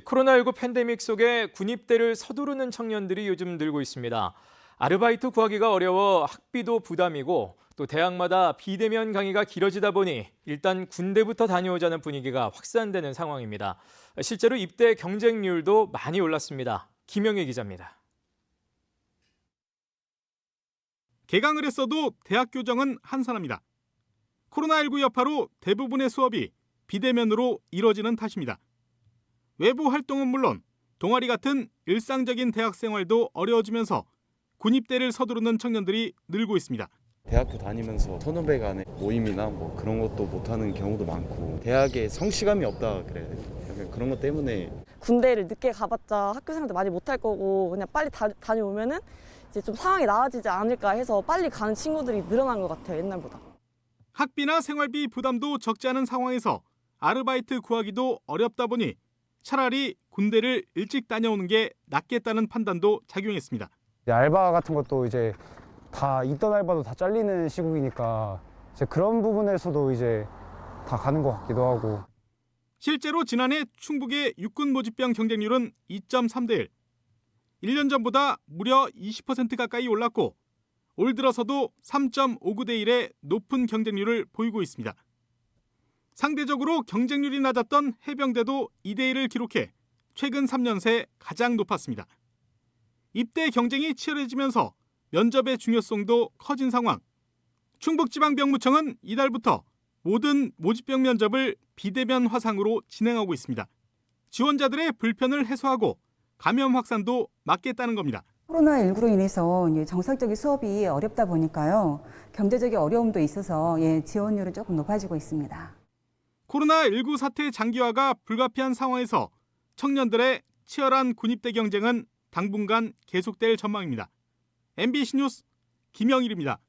코로나19 팬데믹 속에 군입대를 서두르는 청년들이 요즘 늘고 있습니다. 아르바이트 구하기가 어려워 학비도 부담이고 또 대학마다 비대면 강의가 길어지다 보니 일단 군대부터 다녀오자는 분위기가 확산되는 상황입니다. 실제로 입대 경쟁률도 많이 올랐습니다. 김영희 기자입니다. 개강을 했어도 대학 교정은 한산합니다. 코로나19 여파로 대부분의 수업이 비대면으로 이뤄지는 탓입니다. 외부 활동은 물론 동아리 같은 일상적인 대학 생활도 어려워지면서 군입대를 서두르는 청년들이 늘고 있습니다. 대학교 다니면서 선후배 간의 모임이나 뭐 그런 것도 못하는 경우도 많고 대학에 성취감이 없다 그래야 되나 약간 그런 것 때문에 군대를 늦게 가봤자 학교 생활도 많이 못할 거고 그냥 빨리 다, 다녀오면은 이제 좀 상황이 나아지지 않을까 해서 빨리 가는 친구들이 늘어난 것 같아요 옛날보다. 학비나 생활비 부담도 적지 않은 상황에서 아르바이트 구하기도 어렵다 보니 차라리 군대를 일찍 다녀오는 게 낫겠다는 판단도 작용했습니다. 알바 같은 것도 이제 다 있던 알바도 다 잘리는 시국이니까 이제 그런 부분에서도 이제 다 가는 것 같기도 하고 실제로 지난해 충북의 육군 모집병 경쟁률은 2.3대 1. 1년 전보다 무려 20% 가까이 올랐고 올 들어서도 3.59대 1의 높은 경쟁률을 보이고 있습니다. 상대적으로 경쟁률이 낮았던 해병대도 2대 1을 기록해 최근 3년 새 가장 높았습니다. 입대 경쟁이 치열해지면서 면접의 중요성도 커진 상황. 충북지방병무청은 이달부터 모든 모집병 면접을 비대면 화상으로 진행하고 있습니다. 지원자들의 불편을 해소하고 감염 확산도 막겠다는 겁니다. 코로나19로 인해서 정상적인 수업이 어렵다 보니까요. 경제적인 어려움도 있어서 예, 지원율은 조금 높아지고 있습니다. 코로나19 사태 장기화가 불가피한 상황에서 청년들의 치열한 군입대 경쟁은 당분간 계속될 전망입니다. MBC 뉴스 김영일입니다.